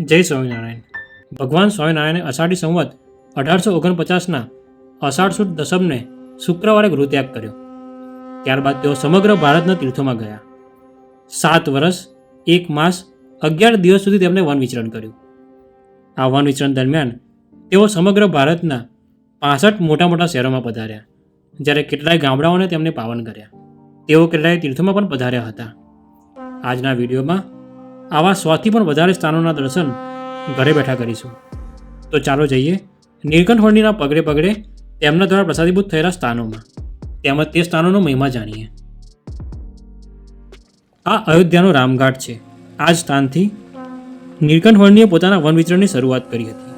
જય સ્વામિનારાયણ. ભગવાન સ્વામિનારાયણે અષાઢી સંવત અઢારસો ઓગણપચાસના અષાઢ સુદ દસમને શુક્રવારે ગૃહત્યાગ કર્યો. ત્યારબાદ તેઓ સમગ્ર ભારતના તીર્થોમાં ગયા. સાત વર્ષ એક માસ, અગિયાર દિવસ સુધી તેમણે વન વિચરણ કર્યું. આ વન વિચરણ દરમિયાન તેઓ સમગ્ર ભારતના પાસઠ મોટા મોટા શહેરોમાં પધાર્યા, જ્યારે કેટલાય ગામડાઓને તેમને પાવન કર્યા. તેઓ કેટલાય તીર્થોમાં પણ પધાર્યા હતા. આજના વિડીયોમાં આવા સોથી પણ વધારે સ્થાનોના દર્શન ઘરે બેઠા કરીશું. તો ચાલો જઈએ. નીલકંઠ વર્ણીના પગડે પગડે તેમના દ્વારા પ્રસાદીભૂત થયેલા સ્થાનોમાં. તેમજ તે સ્થાનોનો મહિમા જાણીએ. આ અયોધ્યાનો રામઘાટ છે. આ જ સ્થાનથી નીલકંઠ વર્ણીએ પોતાના વન વિચરણની શરૂઆત કરી હતી.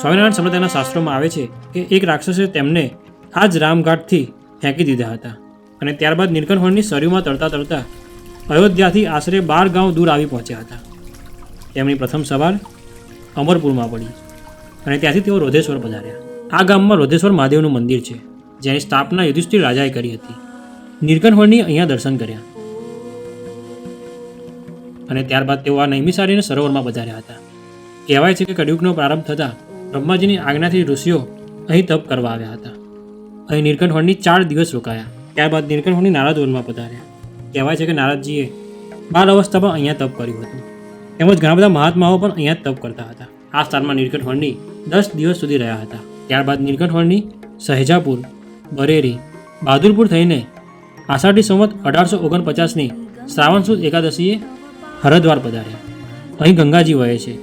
સ્વામિનારાયણ સંપ્રદાયના શાસ્ત્રોમાં આવે છે કે એક રાક્ષસે તેમને આ જ રામઘાટથી ફેંકી દીધા હતા. અને ત્યારબાદ નીલકંઠ વર્ણની શરીરમાં તરતા તરતા અયોધ્યાથી આશરે બાર ગાંવ દૂર આવી પહોંચ્યા હતા. તેમની પ્રથમ સવાર અમરપુરમાં પડી અને ત્યાંથી તેઓ રોધેશ્વર પધાર્યા. આ ગામમાં રોધેશ્વર મહાદેવનું મંદિર છે, જેની સ્થાપના યુધિષ્ઠિર રાજાએ કરી હતી. નિર્ગણહોળની અહીંયા દર્શન કર્યા. અને ત્યારબાદ તેઓ આ નૈમિસારીને સરોવરમાં પધાર્યા હતા. કહેવાય છે કે કડયુગનો પ્રારંભ થતાં બ્રહ્માજીની આજ્ઞાથી ઋષિઓ અહીં તપ કરવા આવ્યા હતા. અહીં નિર્ગણહોળની ચાર દિવસ રોકાયા. ત્યારબાદ નિર્ગણહોળની નારદવનમાં પધાર્યા. કહેવાય છે કે નારદજીએ બાળ અવસ્થામાં અહીંયા તપ કર્યું હતું. તેમજ ઘણા બધા મહાત્માઓ પણ અહીંયા તપ કરતા હતા. આ સ્થાનમાં નીલકંઠ વર્ણી દસ દિવસ સુધી રહ્યા હતા. ત્યારબાદ નીલકંઠ વર્ણી સહેજાપુર બરેરી બહાદુરપુર થઈને આષાઢી સંવત અઢારસો ઓગણપચાસની શ્રાવણ સુદ એકાદશીએ હરદ્વાર પધાર્યા. અહીં ગંગાજી વહે છે.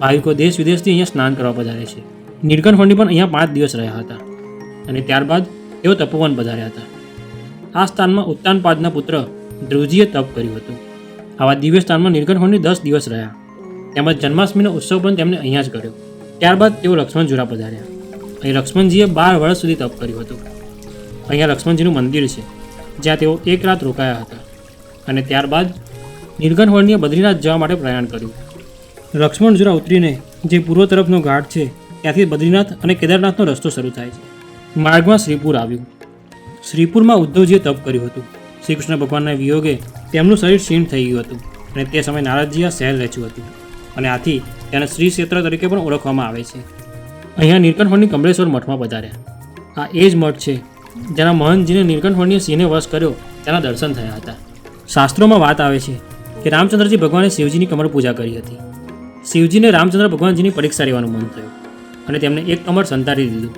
ભાવિકો દેશ વિદેશથી અહીંયા સ્નાન કરવા પધારે છે. નીલકંઠ વર્ણી પણ અહીંયા પાંચ દિવસ રહ્યા હતા અને ત્યારબાદ તેઓ તપોવન પધાર્યા હતા. આ સ્થાનમાં ઉત્તાનપાદના પુત્ર ધ્રુવજીએ તપ કર્યું હતું. આવા દિવ્ય સ્થાનમાં નીલકંઠ દસ દિવસ રહ્યા. તેમજ જન્માષ્ટમીનો ઉત્સવ પણ તેમણે અહીંયા જ કર્યો. ત્યારબાદ તેઓ લક્ષ્મણ જુરા પધાર્યા. અહીં લક્ષ્મણજીએ બાર વર્ષ સુધી તપ કર્યું હતું. અહીંયા લક્ષ્મણજીનું મંદિર છે, જ્યાં તેઓ એક રાત રોકાયા હતા. અને ત્યારબાદ નીલકંઠ બદ્રીનાથ જવા માટે પ્રયાણ કર્યું. લક્ષ્મણઝુરા ઉતરીને જે પૂર્વ તરફનો ઘાટ છે, ત્યાંથી બદ્રીનાથ અને કેદારનાથનો રસ્તો શરૂ થાય છે. માર્ગમાં શ્રીપુર આવ્યું. શ્રીપુરમાં ઉદ્ધવજીએ તપ કર્યું હતું. શ્રી કૃષ્ણ ભગવાનના વિયોગે તેમનું શરીર ક્ષીણ થઈ ગયું હતું અને તે સમયે નારદજીએ શહેર રચ્યું હતું અને આથી તેને શ્રી ક્ષેત્ર તરીકે પણ ઓળખવામાં આવે છે. અહીંયા નીલકંઠવર્ણી કમલેશ્વર મઠમાં પધાર્યા. આ એ જ મઠ છે જેના મહંતજીને નીલકંઠવર્ણીએ સિંહને વશ કર્યો તેના દર્શન થયા હતા. શાસ્ત્રોમાં વાત આવે છે કે રામચંદ્રજી ભગવાને શિવજીની કમર પૂજા કરી હતી. શિવજીને રામચંદ્ર ભગવાનજીની પરીક્ષા લેવાનું મન થયું અને તેમને એક કમર સંતાડી દીધું.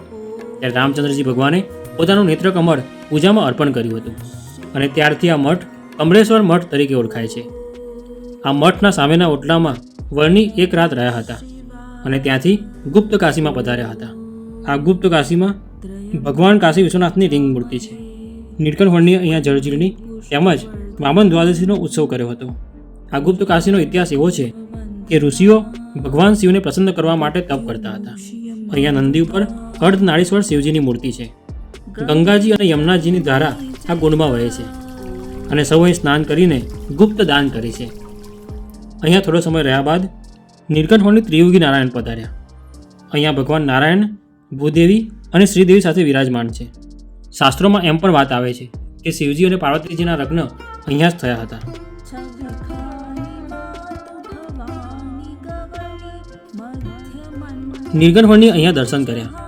ત્યારે રામચંદ્રજી ભગવાને પોતાનું નેત્ર કમળ પૂજામાં અર્પણ કર્યું હતું. અને ત્યારથી આ મઠ અમરેશ્વર મઠ તરીકે ઓળખાય છે. આ મઠના સામેના ઓટલામાં વર્ણી એક રાત રહ્યા હતા અને ત્યાંથી ગુપ્ત કાશીમાં પધાર્યા હતા. આ ગુપ્ત કાશીમાં ભગવાન કાશી વિશ્વનાથની લિંગ મૂર્તિ છે. નીલકંઠ વર્ણીએ અહીંયા જળજીરની તેમજ વામન દ્વાદશીનો ઉત્સવ કર્યો હતો. આ ગુપ્ત કાશીનો ઇતિહાસ એવો છે કે ઋષિઓ ભગવાન શિવને પ્રસન્ન કરવા માટે તપ કરતા હતા. અહીંયા નંદી ઉપર અર્ધ નાળીશ્વર શિવજીની મૂર્તિ છે. ગંગાજી અને યમુનાજીની ધારા આ કુંડમાં વહે છે. અને સૌએ સ્નાન કરીને ગુપ્ત દાન કરે છે. અહીંયા થોડો સમય રહ્યા બાદ નીલકંઠવર્ણી ત્રિયુગી નારાયણ પધાર્યા. અહીંયા ભગવાન નારાયણ, ભૂદેવી અને શ્રીદેવી સાથે વિરાજમાન છે. શાસ્ત્રોમાં એમ પણ વાત આવે છે કે શિવજી અને પાર્વતીજીના લગ્ન અહીંયા જ થયા હતા. નીલકંઠવર્ણી અહીંયા દર્શન કર્યા.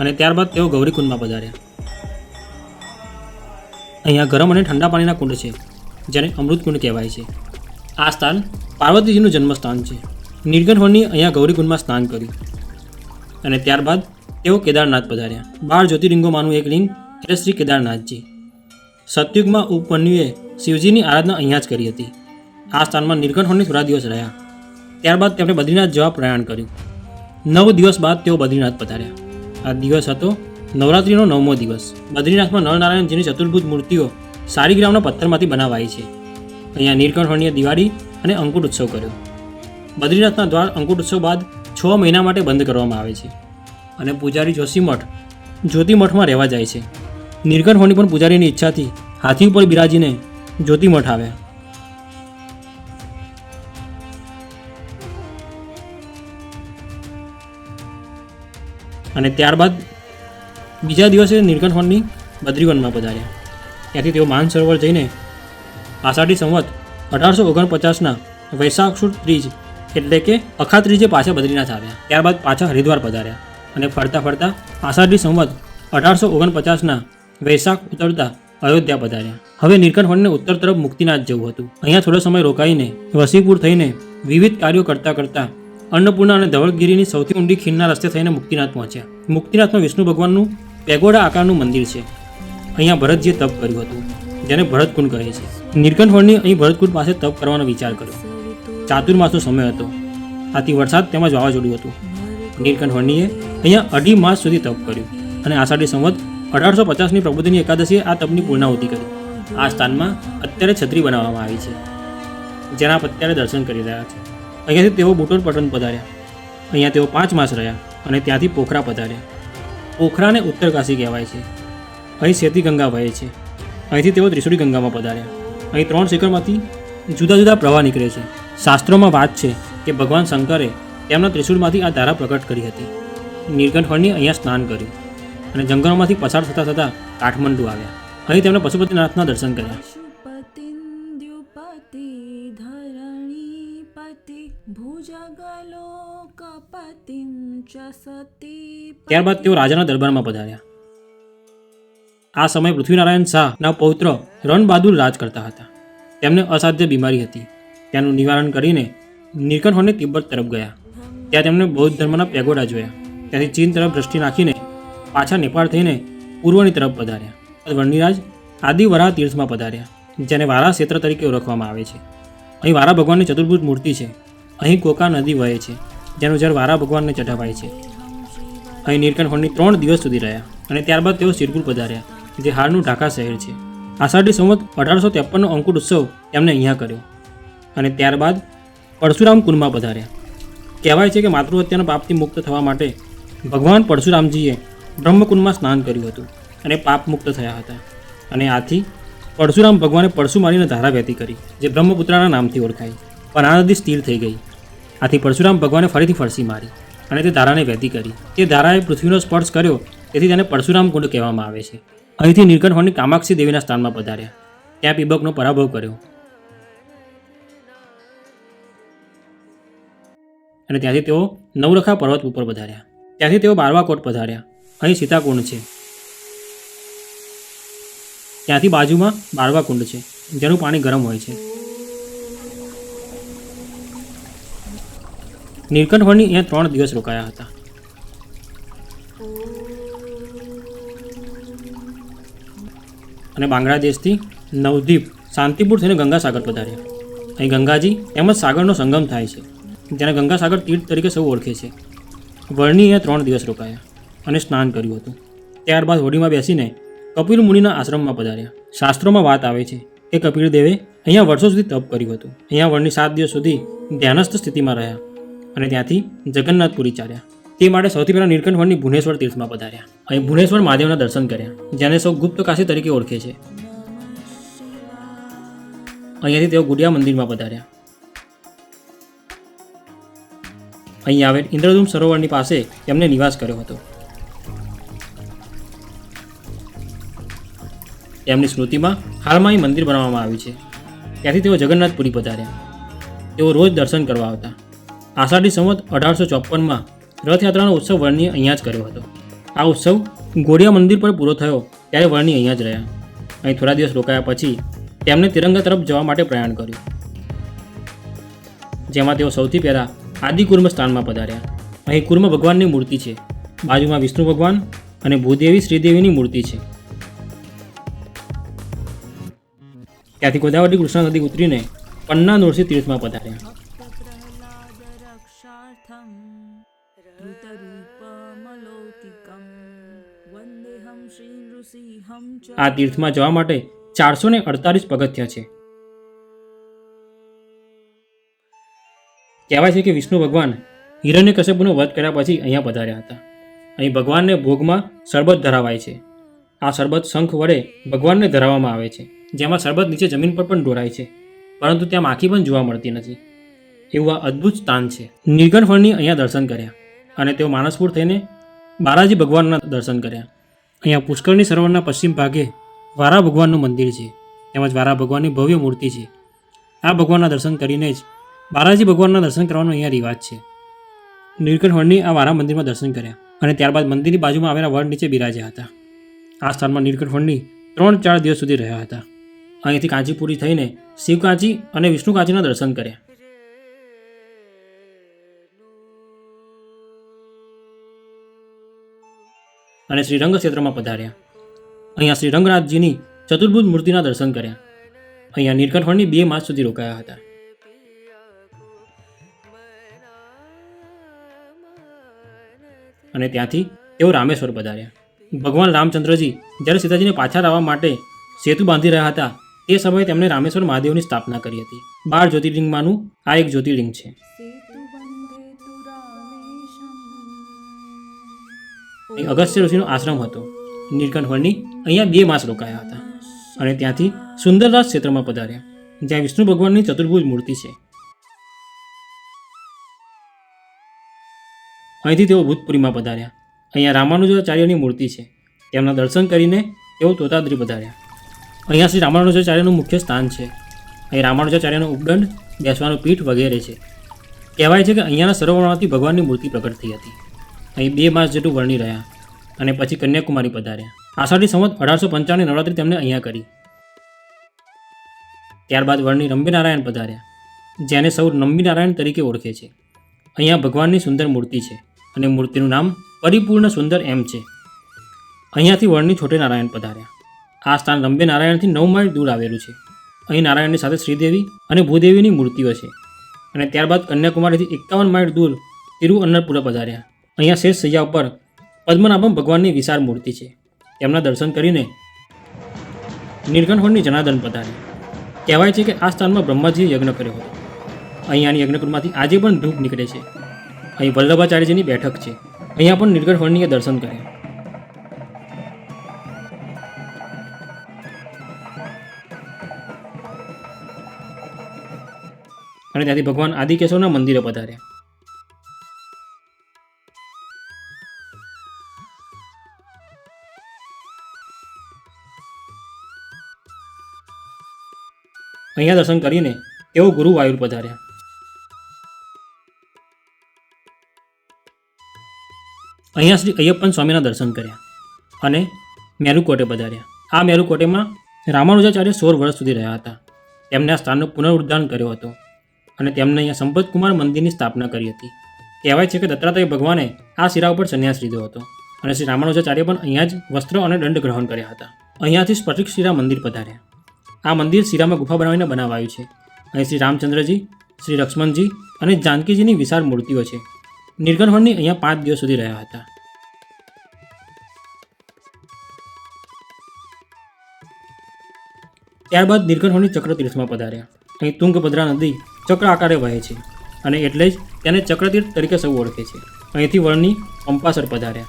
અને ત્યારબાદ તેઓ ગૌરીકુંડમાં પધાર્યા. અહીંયા ગરમ અને ઠંડા પાણીના કુંડ છે, જેને અમૃતકુંડ કહેવાય છે. આ સ્થાન પાર્વતીજીનું જન્મસ્થાન છે. નીલકંઠવર્ણી અહીંયા ગૌરીકુંડમાં સ્નાન કર્યું. અને ત્યારબાદ તેઓ કેદારનાથ પધાર્યા. બાર જ્યોતિર્લિંગોમાંનું એક લિંગ એટલે શ્રી કેદારનાથજી. સતયુગમાં ઉપમન્યુએ શિવજીની આરાધના અહીંયા જ કરી હતી. આ સ્થાનમાં નીલકંઠવર્ણી થોડા દિવસ રહ્યા. ત્યારબાદ તેમણે બદ્રીનાથ જવા પ્રયાણ કર્યું. નવ દિવસ બાદ તેઓ બદ્રીનાથ પધાર્યા. આ દિવસ હતો નવરાત્રિનો નવમો દિવસ. બદ્રીનાથમાં નરનારાયણજીની ચતુર્ભુજ મૂર્તિઓ સારીગ્રામના પથ્થરમાંથી બનાવાઈ છે. અહીંયા નીલકંઠવર્ણીએ દિવાળી અને અંકુટ ઉત્સવ કર્યો. બદ્રીનાથના દ્વાર અંકુટ ઉત્સવ બાદ છ મહિના માટે બંધ કરવામાં આવે છે અને પૂજારી જોશીમઠ જ્યોતિમઠમાં રહેવા જાય છે. નીલકંઠવર્ણી પણ પૂજારીની ઈચ્છાથી હાથી ઉપર બિરાજીને જ્યોતિમઠ આવ્યા. અને ત્યારબાદ બીજા દિવસે નીલકંઠવનની બદ્રીવનમાં પધાર્યા. ત્યાંથી તેઓ માન સરોવર જઈને આષાઢી સંવત અઢારસો ઓગણપચાસના વૈશાખ સુદ ત્રીજ એટલે કે અખા ત્રીજે પાછા બદ્રીનાથ આવ્યા. ત્યારબાદ પાછા હરિદ્વાર પધાર્યા અને ફરતા ફરતા આષાઢી સંવત અઢારસો ઓગણપચાસના વૈશાખ ઉતરતા અયોધ્યા પધાર્યા. હવે નીલકંઠવનને ઉત્તર તરફ મુક્તિનાથ જવું હતું. અહીંયા થોડો સમય રોકાઈને વસીપુર થઈને વિવિધ કાર્યો કરતા કરતા અન્નપૂર્ણા અને ધવળગીરીની સૌથી ઊંડી ખીણના રસ્તે થઈને મુક્તિનાથ પહોંચ્યા. મુક્તિનાથમાં વિષ્ણુ ભગવાનનું પેગોડા આકારનું મંદિર છે. અહીંયા ભરતજીએ તપ કર્યું હતું, જેને ભરતકુંડ કહે છે. નીલકંઠવણની અહીં ભરતકુંડ પાસે તપ કરવાનો વિચાર કર્યો. ચાતુર્માસનો સમય હતો. આથી વરસાદ તેમજ વાવાઝોડું હતું. નીલકંઠવર્ણીએ અહીંયા અઢી માસ સુધી તપ કર્યું અને આષાઢી સંવત અઢારસો પચાસની પ્રબોધિની એકાદશીએ આ તપની પૂર્ણાહુતિ કરી. આ સ્થાનમાં અત્યારે છત્રી બનાવવામાં આવી છે. જેના અત્યારે દર્શન કરી રહ્યા છે. અહીંયાથી તેઓ બુટોર પટન પધાર્યા. અહીંયા તેઓ પાંચ માસ રહ્યા અને ત્યાંથી પોખરા પધાર્યા. પોખરાને ઉત્તરકાશી કહેવાય છે. અહીં સેતી ગંગા વહે છે. અહીંથી તેઓ ત્રિશુરી ગંગામાં પધાર્યા. અહીં ત્રણ શિખરમાંથી જુદા જુદા પ્રવાહ નીકળે છે. શાસ્ત્રોમાં વાત છે કે ભગવાન શંકરે તેમના ત્રિશુળમાંથી આ ધારા પ્રગટ કરી હતી. નીલકંઠવર્ણી અહીંયા સ્નાન કર્યું અને જંગલોમાંથી પસાર થતાં થતાં કાઠમંડુ આવ્યા. અહીં તેમણે પશુપતિનાથના દર્શન કર્યા. ત્યારબાદ તેઓ રાજાના દરબારમાં પધાર્યા. આ સમયે પૃથ્વીનારાયણ શાહના પૌત્ર રણબહાદુર રાજ કરતા હતા. તેમને અસાધ્ય બીમારી હતી. તેનું નિવારણ કરીને નીલકંઠોને તિબ્બત તરફ ગયા. ત્યાં તેમણે બૌદ્ધ ધર્મના પેગોડા જોયા. ત્યાંથી ચીન તરફ દ્રષ્ટિ નાખીને પાછા નેપાળ થઈને પૂર્વની તરફ પધાર્યા. વર્ણિરાજ આદિવરા તીર્થમાં પધાર્યા, જેને વારા ક્ષેત્ર તરીકે ઓળખવામાં આવે છે. અહીં વારા ભગવાનની ચતુર્ભુજ મૂર્તિ છે. અહીં કોકા નદી વહે છે, જેનું જળ વારા ભગવાનને ચઢાવાય છે. અહીં નીલકંઠવર્ણી ત્રણ દિવસ સુધી રહ્યા અને ત્યારબાદ તેઓ સિરપુર પધાર્યા, જે હાલનું ઢાકા શહેર છે. આષાઢી સંવત અઢારસો ત્રેપનનો અંકુટ ઉત્સવ તેમણે અહીંયા કર્યો અને ત્યારબાદ પરશુરામ કુંડમાં પધાર્યા. કહેવાય છે કે માતૃહત્યાના પાપથી મુક્ત થવા માટે ભગવાન પરશુરામજીએ બ્રહ્મકુંડમાં સ્નાન કર્યું હતું અને પાપ મુક્ત થયા હતા. અને આથી પરશુરામ ભગવાને પરશુ મારીને ધારા વહેતી કરી, જે બ્રહ્મપુત્રાના નામથી ઓળખાઈ પણ આ નદી સ્થિર થઈ ગઈ. આથી પરશુરામ ભગવાને ફરીથી ફરસી મારી અને તે ધારાને વહેતી કરી. તે ધારાએ પૃથ્વીનો સ્પર્શ કર્યો, તેથી તેને પરશુરામ કુંડ કહેવામાં આવે છે. અહીંથી નીલકંઠવર્ણી કામાક્ષી દેવીના સ્થાનમાં પધાર્યા. ત્યાં પીબકનો પરાભવ કર્યો. અને ત્યાંથી તેઓ નવરખા પર્વત ઉપર પધાર્યા. ત્યાંથી તેઓ બારવાકોટ પધાર્યા. અહીં સીતાકુંડ છે. ત્યાંથી બાજુમાં બારવા કુંડ છે, જેનું પાણી ગરમ હોય છે. નીલકંઠવર્ણી અહીંયા ત્રણ દિવસ રોકાયા હતા. અને બાંગ્લાદેશથી નવદીપ શાંતિપુર થઈને ગંગાસાગર પધાર્યા. અહીં ગંગાજી તેમજ સાગરનો સંગમ થાય છે, જેને ગંગાસાગર તીર્થ તરીકે સૌ ઓળખે છે. વર્ણી અહીંયા ત્રણ દિવસ રોકાયા અને સ્નાન કર્યું હતું. ત્યારબાદ હોડીમાં બેસીને કપિલ મુનિના આશ્રમમાં પધાર્યા. શાસ્ત્રોમાં વાત આવે છે કે કપિલ દેવે અહીંયા વર્ષો સુધી તપ કર્યું હતું. અહીંયા વર્ણિ સાત દિવસ સુધી ધ્યાનસ્થ સ્થિતિમાં રહ્યા. અને ત્યાંથી જગન્નાથપુરી ચાલ્યા. તે માટે સૌથી પહેલાં નીલકંઠવર્ણી ભુવનેશ્વર તીર્થમાં પધાર્યા અહીં ભુવનેશ્વર મહાદેવના દર્શન કર્યા, જેને સૌ ગુપ્ત કાશી તરીકે ઓળખે છે. અહીંયાથી તેઓ ગુડિયા મંદિરમાં પધાર્યા. અહીં આવેલ ઇન્દ્રધૂમ સરોવરની પાસે તેમને નિવાસ કર્યો હતો. તેમની સ્મૃતિમાં હાલમાં અહીં મંદિર બનાવવામાં આવ્યું છે. ત્યાંથી તેઓ જગન્નાથપુરી પધાર્યા. તેઓ રોજ દર્શન કરવા આવતા. આષાઢી સંવત અઢારસો ચોપનમાં રથયાત્રાનો ઉત્સવ વર્ણિએ અહીંયા જ કર્યો હતો. આ ઉત્સવ ગોડિયા મંદિર પર પૂરો થયો ત્યારે વર્ણી અહીંયા જ રહ્યા. અહીં થોડા દિવસ રોકાયા પછી તેમણે તિરંગા તરફ જવા માટે પ્રયાણ કર્યું. જેમાં તેઓ સૌથી પહેલાં આદિકુર્મ સ્થાનમાં પધાર્યા. અહીં કુર્મ ભગવાનની મૂર્તિ છે. બાજુમાં વિષ્ણુ ભગવાન અને ભૂદેવી શ્રીદેવીની મૂર્તિ છે. ત્યાંથી ગોદાવરી કૃષ્ણા નદી ઉતરીને પન્ના નૃસિંહ તીર્થમાં પધાર્યા. આ તીર્થમાં જવા માટે ચારસો ને અડતાલીસ પગથિયા છે. કહેવાય છે કે વિષ્ણુ ભગવાન હિરણ્ય કશ્યપનો વધ કર્યા પછી અહીંયા પધાર્યા હતા. અહીં ભગવાનને ભોગમાં શરબત ધરાવાય છે. આ શરબત શંખ વડે ભગવાનને ધરાવવામાં આવે છે. જેમાં શરબત નીચે જમીન પર પણ ઢોરાય છે. પરંતુ ત્યાં માખી પણ જોવા મળતી નથી. એવું આ અદ્ભુત સ્થાન છે. નીલકંઠ ફળની અહીંયા દર્શન કર્યા અને તેઓ માનસપુર થઈને બાલાજી ભગવાનના દર્શન કર્યા. અહીંયા પુષ્કરની સરોવરના પશ્ચિમ ભાગે વારા ભગવાનનું મંદિર છે. તેમજ વારા ભગવાનની ભવ્ય મૂર્તિ છે. આ ભગવાનના દર્શન કરીને જ બાલાજી ભગવાનના દર્શન કરવાનો અહીંયા રિવાજ છે. નીલકંઠ આ વારા મંદિરમાં દર્શન કર્યા અને ત્યારબાદ મંદિરની બાજુમાં આવેલા વડ નીચે બિરાજ્યા હતા. આ સ્થાનમાં નીલકંઠ ત્રણ ચાર દિવસ સુધી રહ્યા હતા. અહીંથી કાંચીપુરી થઈને શિવકાંચી અને વિષ્ણુકાંચીના દર્શન કર્યા. અને શ્રીરંગ ક્ષેત્રમાં પધાર્યા. અહીંયા શ્રી રંગનાથજીની ચતુર્ભુજ મૂર્તિના દર્શન કર્યા. અહીંયા નીલકંઠવણની બે માસ સુધી રોકાયા હતા. અને ત્યાંથી તેઓ રામેશ્વર પધાર્યા. ભગવાન રામચંદ્રજી જ્યારે સીતાજીને પાછા લાવવા માટે સેતુ બાંધી રહ્યા હતા તે સમયે તેમણે રામેશ્વર મહાદેવની સ્થાપના કરી હતી. બાર જ્યોતિર્લિંગમાંનું આ એક જ્યોતિર્લિંગ છે. અહીં અગસ્ત્ય ઋષિનો આશ્રમ હતો. નીલકંઠવળની અહીંયા બે માસ રોકાયા હતા અને ત્યાંથી સુંદરરાજ ક્ષેત્રમાં પધાર્યા, જ્યાં વિષ્ણુ ભગવાનની ચતુર્ભુજ મૂર્તિ છે. અહીંથી તેઓ ભૂતપુરીમાં પધાર્યા. અહીંયા રામાનુજાચાર્યની મૂર્તિ છે. તેમના દર્શન કરીને તેઓ તોતાદ્રી પધાર્યા. અહીંયા શ્રી રામાનુજાચાર્યનું મુખ્ય સ્થાન છે. અહીં રામાનુજાચાર્યનો ઉપદંડ બેસવાનું પીઠ વગેરે છે. કહેવાય છે કે અહીંયાના સરોવરમાંથી ભગવાનની મૂર્તિ પ્રગટ થઈ હતી. અહીં બે માસ જેટલું વર્ણી રહ્યા અને પછી કન્યાકુમારી પધાર્યા. આષાઢી સંવત અઢારસો પંચાવનની નવરાત્રી તેમણે અહીંયા કરી. ત્યારબાદ વર્ણી રંબીનારાયણ પધાર્યા, જેને સૌ નંબીનારાયણ તરીકે ઓળખે છે. અહીંયા ભગવાનની સુંદર મૂર્તિ છે અને મૂર્તિનું નામ પરિપૂર્ણ સુંદર એમ છે. અહીંયાથી વર્ણની છોટે નારાયણ પધાર્યા. આ સ્થાન રંબે નારાયણથી નવ માઇલ દૂર આવેલું છે. અહીં નારાયણની સાથે શ્રીદેવી અને ભૂદેવીની મૂર્તિઓ છે. અને ત્યારબાદ કન્યાકુમારીથી એકાવન માઇલ દૂર તિરુઅન્નપુરા પધાર્યા. અહીંયા શેષ સૈયા ઉપર પદ્મનાભમ ભગવાનની વિશાળ મૂર્તિ છે. તેમના દર્શન કરીને નીલકંઠવળની જનાર્દન પધારી. કહેવાય છે કે આ સ્થાનમાં બ્રહ્માજીએ યજ્ઞ કર્યો હતો. અહીંયાની યજ્ઞકુંડમાંથી આજે પણ ધૂપ નીકળે છે. અહીં વલ્લભાચાર્યજીની બેઠક છે. અહીંયા પણ નીલકંઠવળનીએ દર્શન કર્યા. અને ત્યાંથી ભગવાન આદિકેશવના મંદિરે પધાર્યા. અહીંયા દર્શન કરીને તેઓ ગુરુવાયુર પધાર્યા. અહીંયા શ્રી અયપ્પન સ્વામીના દર્શન કર્યા અને મેરુકોટે પધાર્યા. આ મેરુકોટેમાં રામાનુજાચાર્ય સોળ વર્ષ સુધી રહ્યા હતા. તેમણે આ સ્થાનનું પુનરુદ્ધાર કર્યો હતો અને તેમણે અહીંયા સંપતકુમાર મંદિરની સ્થાપના કરી હતી. કહેવાય છે કે દત્તાત્રેય ભગવાને આ શિરા ઉપર સંન્યાસ લીધો હતો અને શ્રી રામાનુજાચાર્ય પણ અહીંયા જ વસ્ત્ર અને દંડ ગ્રહણ કર્યા હતા. અહીંયાથી સ્ફટિક શિરા મંદિર પધાર્યા. આ મંદિર શિરામાં ગુફા બનાવીને બનાવાયું છે. અહીં શ્રી રામચંદ્રજી, શ્રી લક્ષ્મણજી અને જાનકીજીની વિશાળ મૂર્તિઓ છે. નિર્ગણહણની અહીંયા પાંચ દિવસ સુધી રહ્યા હતા. ત્યારબાદ નીલકંઠવળની ચક્રતીર્થમાં પધાર્યા. અહીં તુંગભદ્રા નદી ચક્ર આકારે વહે છે અને એટલે જ તેને ચક્રતીર્થ તરીકે સૌ ઓળખે છે. અહીંથી વળની પંપાસર પધાર્યા.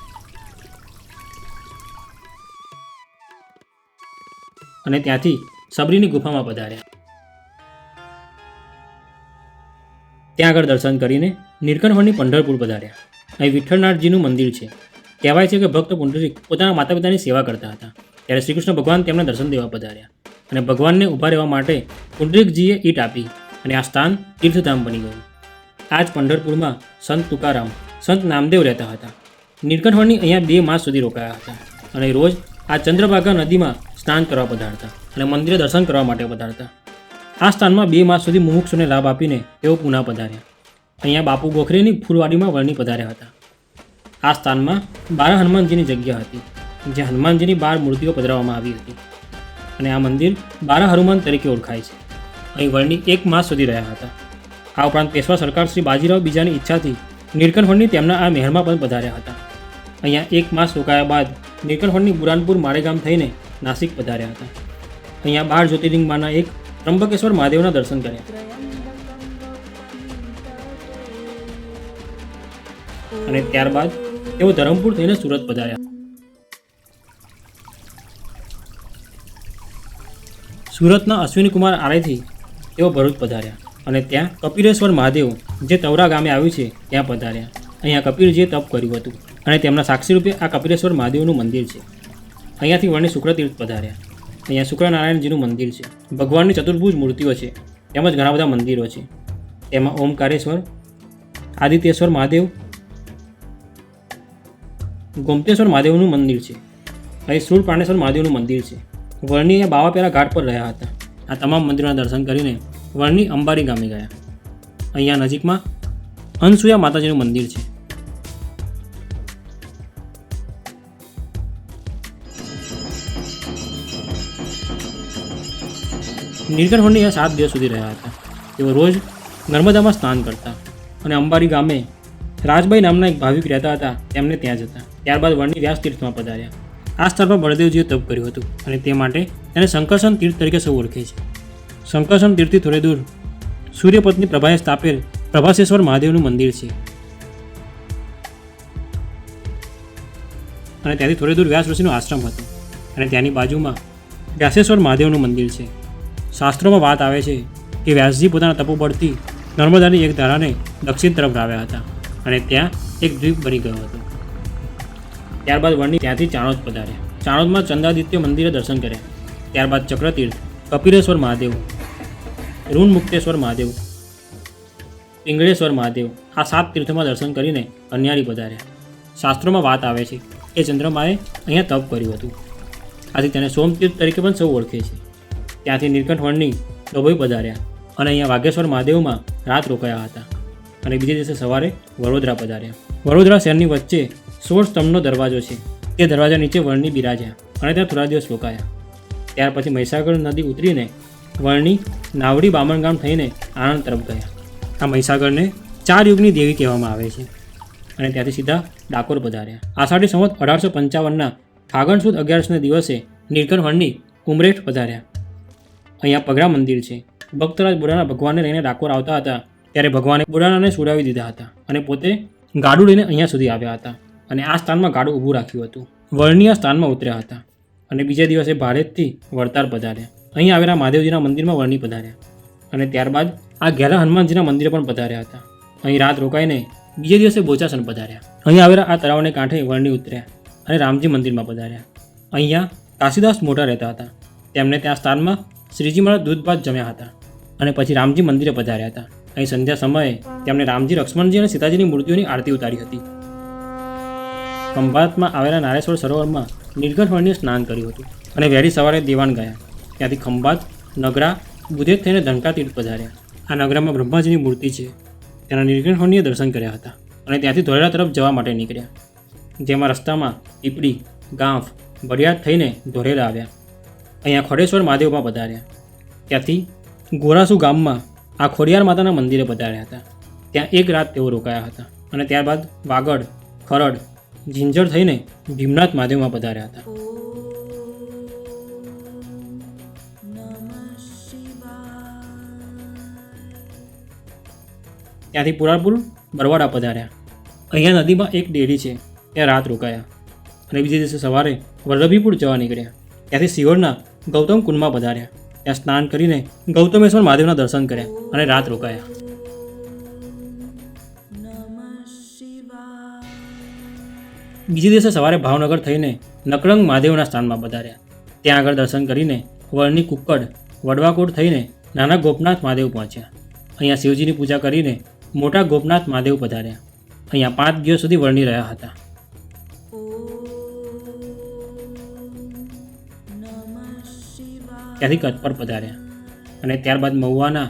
અને ત્યાંથી સબરીની ગુફામાં પધાર્યા. ત્યાં આગળ દર્શન કરીને નીલકંઠવળની પંઢરપુર પધાર્યા. અહીં વિઠ્ઠલનાથજીનું મંદિર છે. કહેવાય છે કે ભક્ત પુંડરીક પોતાના માતા પિતાની સેવા કરતા હતા. ત્યારે શ્રી કૃષ્ણ ભગવાન તેમને દર્શન દેવા પધાર્યા અને ભગવાનને ઊભા રહેવા માટે પુંડરીકજીએ ઈટ આપી અને આ સ્થાન તીર્થધામ બની ગયું. આ જ પંઢરપુરમાં સંત તુકારામ, સંત નામદેવ રહેતા હતા. નીલકંઠવળની અહીંયા બે માસ સુધી રોકાયા હતા અને રોજ આ ચંદ્રભાગા નદીમાં સ્નાન કરવા પધારતા અને મંદિરે દર્શન કરવા માટે પધારતા. આ સ્થાનમાં બે માસ સુધી મુમુક્ષુને લાભ આપીને તેઓ પુના પધાર્યા. અહીંયા બાપુ ગોખરેની ફૂલવાડીમાં વળની પધાર્યા હતા. આ સ્થાનમાં બાર હનુમાનજીની જગ્યા હતી જ્યાં હનુમાનજીની બાર મૂર્તિઓ પધરાવવામાં આવી હતી. અને આ મંદિર બારા હનુમાન તરીકે ઓળખાય છે. અહીં વળની એક માસ સુધી રહ્યા હતા. આ ઉપરાંત પેશવા સરકાર શ્રી બાજીરાવ બીજાની ઈચ્છાથી નીલકંઠવળની તેમના આ મહેરમાં પણ પધાર્યા હતા. અહીંયા એક માસ રોકાયા બાદ નીલકંઠવળની બુરાનપુર મારેગામ થઈને નાસિક પધાર્યા હતા. અહીંયા બાર જ્યોતિર્લિંગમાંના એક ત્રંબકેશ્વર મહાદેવના દર્શન કર્યા. અને ત્યારબાદ તેઓ ધરમપુર થઈને સુરત પધાર્યા. સુરતના અશ્વિનીકુમાર આરેથી તેઓ ભરૂચ પધાર્યા અને ત્યાં કપિલેશ્વર મહાદેવ જે તવરા ગામે આવ્યું છે, ત્યાં પધાર્યા. અહીંયા કપિલજીએ તપ કર્યું હતું અને તેમના સાક્ષી રૂપે આ કપિલેશ્વર મહાદેવનું મંદિર છે. અહીંયાથી વર્ણિ શુક્રતીર્થ પધાર્યા. અહીંયા શુક્રનારાયણજીનું મંદિર છે. ભગવાનની ચતુર્ભુજ મૂર્તિઓ છે. તેમજ ઘણા બધા મંદિરો છે. તેમાં ઓમકારેશ્વર આદિત્યેશ્વર મહાદેવ, ગોમતેશ્વર મહાદેવનું મંદિર છે. અહીં સૂર પ્રાણેશ્વર મહાદેવનું મંદિર છે. વર્ણી બાવાપેરા ઘાટ પર રહ્યા હતા. આ તમામ મંદિરોના દર્શન કરીને વર્ણી અંબારી ગામે ગયા. અહીંયા નજીકમાં અનસુયા માતાજીનું મંદિર છે. નીલકંઠ અહીંયા સાત દિવસ સુધી રહ્યા હતા. તેઓ રોજ નર્મદામાં સ્નાન કરતા અને અંબારી ગામે રાજભાઈ નામના એક ભાવિક રહેતા હતા. તેમને ત્યાં જતા. ત્યારબાદ વણની વ્યાસ તીર્થમાં પધાર્યા. આ સ્થળ પર બળદેવજીએ તપ કર્યું હતું અને તે માટે તેને શંકરસન તીર્થ તરીકે સૌ ઓળખે છે. શંકરસન તીર્થથી થોડે દૂર સૂર્યપત્ની પ્રભાએ સ્થાપેલ પ્રભાસેશ્વર મહાદેવનું મંદિર છે. અને ત્યાંથી થોડે દૂર વ્યાસ ઋષિનો આશ્રમ હતો અને ત્યાંની બાજુમાં વ્યાસેશ્વર મહાદેવનું મંદિર છે. શાસ્ત્રોમાં વાત આવે છે કે વ્યાસજી પોતાના તપોબળથી નર્મદાની એક ધારાને દક્ષિણ તરફ લાવ્યા હતા અને ત્યાં એક દ્વીપ બની ગયો હતો. ત્યારબાદ વર્ણિ ત્યાંથી ચાણોદ પધાર્યા. ચાણોદમાં ચંદાદિત્ય મંદિરે દર્શન કર્યા. ત્યારબાદ ચક્રતીર્થ, કપિલેશ્વર મહાદેવ ઋણ મુક્તેશ્વર મહાદેવ, પિંગળેશ્વર મહાદેવ આ સાત તીર્થમાં દર્શન કરીને કન્યારી પધાર્યા. શાસ્ત્રોમાં વાત આવે છે કે ચંદ્રમાએ અહીંયા તપ કર્યું હતું. આથી તેને સોમતીર્થ તરીકે પણ સૌ ઓળખે છે. ત્યાંથી નીલકંઠ વણની ડભોઈ પધાર્યા અને અહીંયા વાઘેશ્વર મહાદેવમાં રાત રોકાયા હતા અને બીજે દિવસે સવારે વડોદરા પધાર્યા. વડોદરા શહેરની વચ્ચે સોળ સ્તંભનો દરવાજો છે. તે દરવાજા નીચે વણની બિરાજ્યા અને ત્યાં થોડા દિવસ રોકાયા. ત્યાર પછી મહીસાગર નદી ઉતરીને વણની નાવડી બામણ ગામ થઈને આણંદ તરફ ગયા. આ મહીસાગરને ચાર યુગની દેવી કહેવામાં આવે છે અને ત્યાંથી સીધા ડાકોર પધાર્યા. આષાઢી સંવત અઢારસો પંચાવનના ફાગણ સુદ અગિયારસના દિવસે નીલકંઠ વણની ઉમરેઠ પધાર્યા. અહીંયા પગરા મંદિર છે. ભક્તરાજ બુરાના ભગવાનને લઈને ડાકોર આવતા હતા, ત્યારે ભગવાને બુરાનાને સુડાવી દીધા હતા અને પોતે ગાડું લઈને અહીંયા સુધી આવ્યા હતા અને આ સ્થાનમાં ગાડું ઊભું રાખ્યું હતું. વર્ણિય સ્થાનમાં ઉતર્યા હતા અને બીજા દિવસે ભારતથી વડતાલ પધાર્યા. અહીં આવેલા મહાદેવજીના મંદિરમાં વર્ણિ પધાર્યા અને ત્યારબાદ આ ઘેરા હનુમાનજીના મંદિરે પણ પધાર્યા હતા. અહીં રાત રોકાઈને બીજે દિવસે બોચાસન પધાર્યા. અહીં આવેલા આ તળાવને કાંઠે વર્ણિ ઉતર્યા અને રામજી મંદિરમાં પધાર્યા. અહીંયા કાશીદાસ મોટા રહેતા હતા. તેમને ત્યાં સ્થાનમાં શ્રીજી મહારાજ દૂધ ભાત જમ્યા હતા અને પછી રામજી મંદિરે પધાર્યા હતા. અહીં સંધ્યા સમયે તેમણે રામજી લક્ષ્મણજી અને સીતાજીની મૂર્તિઓની આરતી ઉતારી હતી. ખંભાતમાં આવેલા નારેશ્વર સરોવરમાં નીલકંઠ સ્નાન કર્યું હતું અને વહેલી સવારે દેવાન ગયા. ત્યાંથી ખંભાત, નગરા બુધેજ થઈને ધનકા તીર્થ પધાર્યા. આ નગરામાં બ્રહ્માજીની મૂર્તિ છે. તેના નીલકંઠ દર્શન કર્યા હતા અને ત્યાંથી ધોળેરા તરફ જવા માટે નીકળ્યા. જેમાં રસ્તામાં પીપળી ગાંફ, બરિયાદ થઈને ધોરેલા આવ્યા. અહીંયા ખોડેશ્વર મહાદેવમાં પધાર્યા. ત્યાંથી ગોરાસુ ગામમાં આ ખોડિયાર માતાના મંદિરે પધાર્યા હતા. ત્યાં એક રાત તેઓ રોકાયા હતા અને ત્યારબાદ વાગડ, ખરડ, જિંજર થઈને ભીમનાથ મહાદેવમાં પધાર્યા હતા. ત્યાંથી પુરારપુર, બરવાડા પધાર્યા. અહીંયા નદીમાં એક ડેરી છે, ત્યાં રાત રોકાયા. અને બીજે દિવસે સવારે વલ્લભીપુર જવા નીકળ્યા. ત્યાંથી સિહોરના ગૌતમ કુંડમાં પધાર્યા. ત્યાં સ્નાન કરીને ગૌતમેશ્વર મહાદેવના દર્શન કર્યા અને રાત રોકાયા. બીજે દિવસે સવારે ભાવનગર થઈને નકરંગ મહાદેવના સ્થાનમાં પધાર્યા. ત્યાં આગળ દર્શન કરીને વળની કુક્કડ, વડવાકોટ થઈને નાના ગોપનાથ મહાદેવ પહોંચ્યા. અહીંયા શિવજીની પૂજા કરીને મોટા ગોપનાથ મહાદેવ પધાર્યા. અહીંયા પાંચ દિવસ સુધી વળની રહ્યા હતા. ત્યાંથી કચ્છ પર પધાર્યા. અને ત્યારબાદ મહુવાના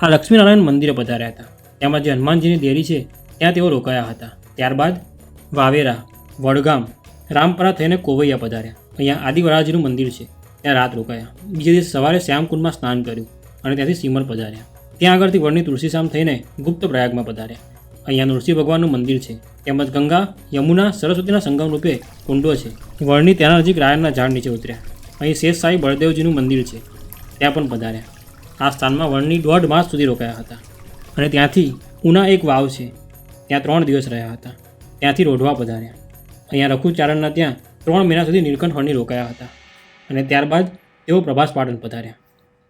આ લક્ષ્મીનારાયણ મંદિરે પધાર્યા હતા. તેમાં જે હનુમાનજીની દેરી છે, ત્યાં તેઓ રોકાયા હતા. ત્યારબાદ વાવેરા, વડગામ, રામપરા થઈને કોવૈયા પધાર્યા. અહીંયા આદિવરાજીનું મંદિર છે, ત્યાં રાત રોકાયા. બીજે દિવસે સવારે શ્યામકુંડમાં સ્નાન કર્યું અને ત્યાંથી સીમર પધાર્યા. ત્યાં આગળથી વડની તુલસીશામ થઈને ગુપ્ત પ્રયાગમાં પધાર્યા. અહીંયા નૃસિંહ ભગવાનનું મંદિર છે. તેમજ ગંગા, યમુના, સરસ્વતીના સંગમ રૂપે કુંડો છે. વળની ત્યાંના નજીક રાયણના ઝાડ નીચે ઉતર્યા. અહીં શેષ સાંઈ બળદેવજીનું મંદિર છે. ત્યાં પણ પધાર્યા. આ સ્થાનમાં વણની દોઢ માસ સુધી રોકાયા હતા. અને ત્યાંથી ઉના એક વાવ છે. ત્યાં ત્રણ દિવસ રહ્યા હતા. ત્યાંથી રોઢવા પધાર્યા. અહીંયા રઘુચારણના ત્યાં ત્રણ મહિના સુધી નીલકંઠ વણની રોકાયા હતા. અને ત્યારબાદ તેઓ પ્રભાસ પાટણ પધાર્યા.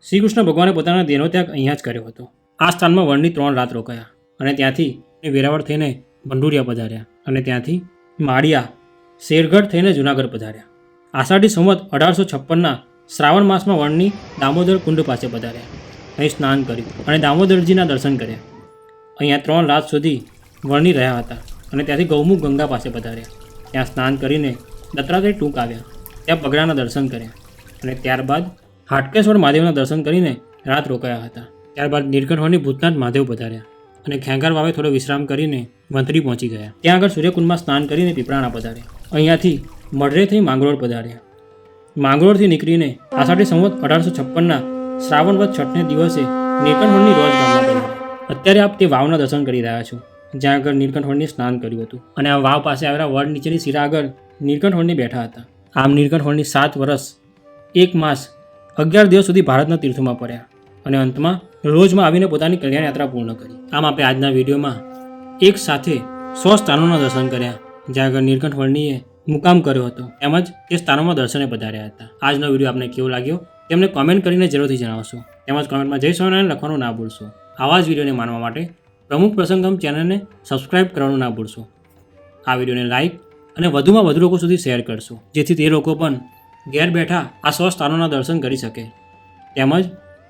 શ્રી કૃષ્ણ ભગવાને પોતાના દેહનો ત્યાગ અહીંયા જ કર્યો હતો. આ સ્થાનમાં વણની ત્રણ રાત રોકાયા. અને ત્યાંથી વેરાવળ થઈને ભંડુરિયા પધાર્યા. અને ત્યાંથી માળિયા, શેરગઢ થઈને જુનાગઢ પધાર્યા. આષાઢી સંવત અઢારસો છપ્પનના શ્રાવણ માસમાં વણની દામોદર કુંડ પાસે પધાર્યા. અહીં સ્નાન કર્યું અને દામોદરજીના દર્શન કર્યા. અહીંયા ત્રણ રાત સુધી વળની રહ્યા હતા અને ત્યાંથી ગૌમુખ ગંગા પાસે પધાર્યા. ત્યાં સ્નાન કરીને દત્તાત્રેય ટૂંક આવ્યા. ત્યાં પગડાના દર્શન કર્યા અને ત્યારબાદ હાટકેશ્વર મહાદેવના દર્શન કરીને રાત રોકાયા હતા. ત્યારબાદ નીલકંઠવાની ભૂતનાથ મહાદેવ પધાર્યા અને ખેંગાર વાવે થોડો વિશ્રામ કરીને વંતરી પહોંચી ગયા. ત્યાં આગળ સૂર્યકુંડમાં સ્નાન કરીને પીપળાણા પધાર્યા. અહીંયાથી મઢરે થઈ માંગરોળ પધાર્યા. માંગરોળથી નીકળીને આષાઢી સંવત અઢારસો છપ્પનના શ્રાવણ વધ છઠને દિવસે નીલકંઠવરની રોજ ગામમાં પધાર્યા. અત્યારે આપ તે વાવના દર્શન કરી રહ્યા છો, જ્યાં આગળ નીલકંઠવણની સ્નાન કર્યું હતું. અને આ વાવ પાસે આવેલા વડ નીચેની શિરા આગળ નીલકંઠવણની બેઠા હતા. આમ નીલકંઠવણની સાત વર્ષ એક માસ, અગિયાર દિવસ સુધી ભારતના તીર્થોમાં પડ્યા અને અંતમાં રોજમાં આવીને પોતાની કલ્યાણ યાત્રા પૂર્ણ કરી. આમ આપણે આજના વિડીયોમાં એક સાથે સો સ્થાનોના દર્શન કર્યા, જ્યાં આગળ નીલકંઠ મુકામ કર્યો હતો. તેમજ તે સ્થાનોમાં દર્શને પધાર્યા હતા. આજનો વીડિયો આપને કેવો લાગ્યો? તેમને કોમેન્ટ કરીને જરૂરથી જણાવશો. તેમજ કોમેન્ટમાં જય સ્વામિનારાયણ લખવાનું ના ભૂલશો. આવા જ વિડીયોને માનવા માટે પ્રમુખ પ્રસંગમ ચેનલને સબસ્ક્રાઇબ કરવાનું ના ભૂલશો. આ વિડીયોને લાઇક અને વધુમાં વધુ લોકો સુધી શેર કરશો. જેથી તે લોકો પણ ઘેર બેઠા આ સો સ્થાનોના દર્શન કરી શકે. તેમજ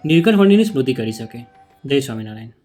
નીલકંઠ ફંડીની સ્મૃતિ કરી શકે. જય સ્વામિનારાયણ.